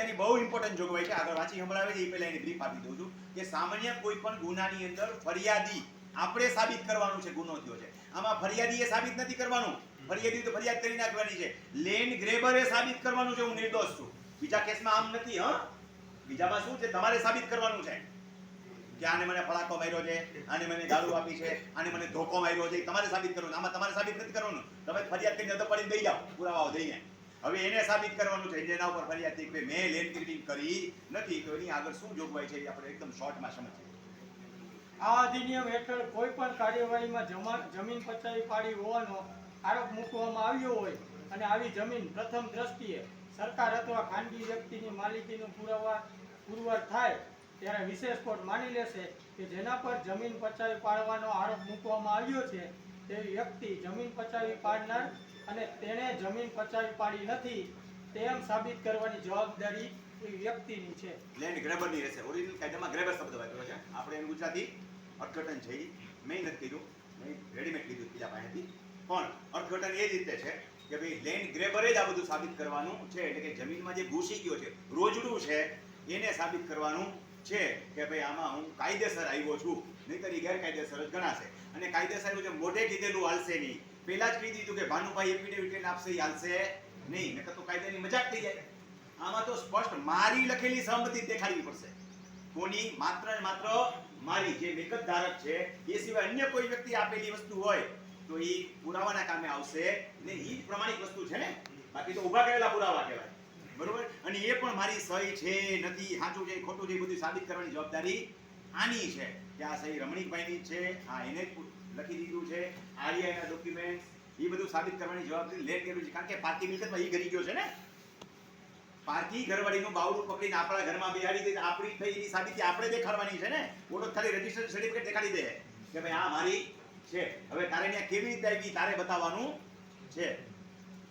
કાયદાની બહુ ઇમ્પોર્ટન્ટ જોગવાઈ છે આગળ વાંચી સંભળાવે છે એ પહેલા એની બ્રીફ આપી દઉં છું કે સામાન્ય કોઈ પણ ગુનાની અંદર ફરિયાદી આપણે સાબિત કરવાનું છે ગુનો થયો છે. આમાં ફરિયાદી એ સાબિત નથી કરવાનું. ફરિયાદી તો ફરિયાદ કરી નાખવાની છે. લેન્ડ ગ્રેબરે સાબિત કરવાનું છે હું નિર્દોષ છું. બીજા કેસમાં આમ નથી હ? બીજામાં શું છે તમારે સાબિત કરવાનું છે. કે આને મને ફળાકો માર્યો છે આને મને ગાળું આપી છે આને મને ધોકો માર્યો છે તમારે સાબિત કરવાનું આમાં તમારે સાબિત નથી કરવાનું. તમે ફરિયાદ કરીને તો પડી દઈ જાઓ પુરાવાઓ દઈને હવે એને સાબિત કરવાનું છે. જેના ઉપર ફરિયાદ કે મેં લેન્ડ ગ્રીડિંગ કરી નથી. તો એની આગળ શું જોગવાઈ છે આપણે એકદમ શોર્ટમાં સમજીએ. આ અધિનિયમ હેઠળ કોઈ પણ કાર્યવાહીમાં જમા જમીન પચાવી પાડી હોવાનો આરોપ મૂકવામાં આવ્યો હોય અને આવી જમીન પ્રથમ દ્રષ્ટિએ સરકાર અથવા ખાનગી વ્યક્તિની માલિકીનું પુરાવા પુરવાર થાય ત્યારે વિશેષ કોર્ટ માની લેશે કે જેના પર જમીન પચાવી પાડવાનો આરોપ મૂકવામાં આવ્યો છે તે વ્યક્તિ જમીન પચાવી પાડનાર અને તેણે જમીન પચાવી પાડી નથી, તેમ સાબિત કરવાની જવાબદારી એ વ્યક્તિની છે. લેન્ડ ગ્રેબરની રહેશે. ઓરિજિનલ કાયદામાં ગ્રેબર શબ્દ વાપર્યો છે. આપણે એમ ગુજરાતી અર્થઘટન છે મેં નથી કીધું. મેં રેડીમેડ કીધું બીજા પાસેથી. પણ અર્થઘટન એ જ રીતે છે કે ભાઈ લેન્ડ ગ્રેબરે જ આ બધું સાબિત કરવાનું છે. એટલે કે જમીનમાં જે ઘૂસી ગયો છે, રોજડું છે, એને સાબિત કરવાનું છે કે ભાઈ આમાં હું કાયદેસર આવ્યો છું. નહીંતર ઈ ગેરકાયદેસર જ ગણાશે. અને કાયદેસર આવ્યું છે, મોઢે કીધેલું હાલશે નહીં. પહેલા જ કહી દીધું કે ભાનુભાઈ એફિડેવિટ આપશે, એ હાલશે નહીં. નકર તો કાયદાની મજાક થઈ જાય. આમાં તો સ્પષ્ટ મારી લખેલી સહમતિ દેખાડવી પડશે. કોની? માત્ર ને માત્ર મારી, જે મિલકત ધારક છે. એ સિવાય અન્ય કોઈ વ્યક્તિ આપેલી વસ્તુ હોય, તો એ પુરાવાના કામે આવશે ને એ જ પ્રમાણિક વસ્તુ છે ને? બાકી તો ઊભા કરેલા પુરાવા કહેવાય. બરોબર? અને એ પણ મારી સહી છે, નથી, સાચું છે, ખોટું છે બધું સાબિત કરવાની જવાબદારી આની છે કે આ સહી રમણીકભાઈની છે, આ એને લખી દીધું છે, આર્યાના ડોક્યુમેન્ટ એ બધું સાબિત કરવાની જવાબદારી લેટ કર્યું છે. કારણ કે પાર્ટી મિલકતમાં એ ગરી ગયો છે ને? પાર્કી ઘરવાળીનું બાવડું પકડીને આપણા ઘરમાં બિહારી દે, આપણી થઈ એની સાબિતી આપણે દેખાડવાની છે ને? ઓળખ ખાલી રજિસ્ટર સર્ટિફિકેટ દેખાડી દે કે ભાઈ આ મારી છે. હવે તારે ત્યાં કેવી રીતે આવી? તારે બતાવવાનું છે.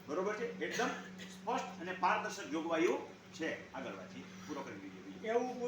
બરોબર છે? એકદમ સ્પષ્ટ અને પારદર્શક જોગવાઈઓ છે. આગળ વાંચી પૂરો કરી દીધી એવું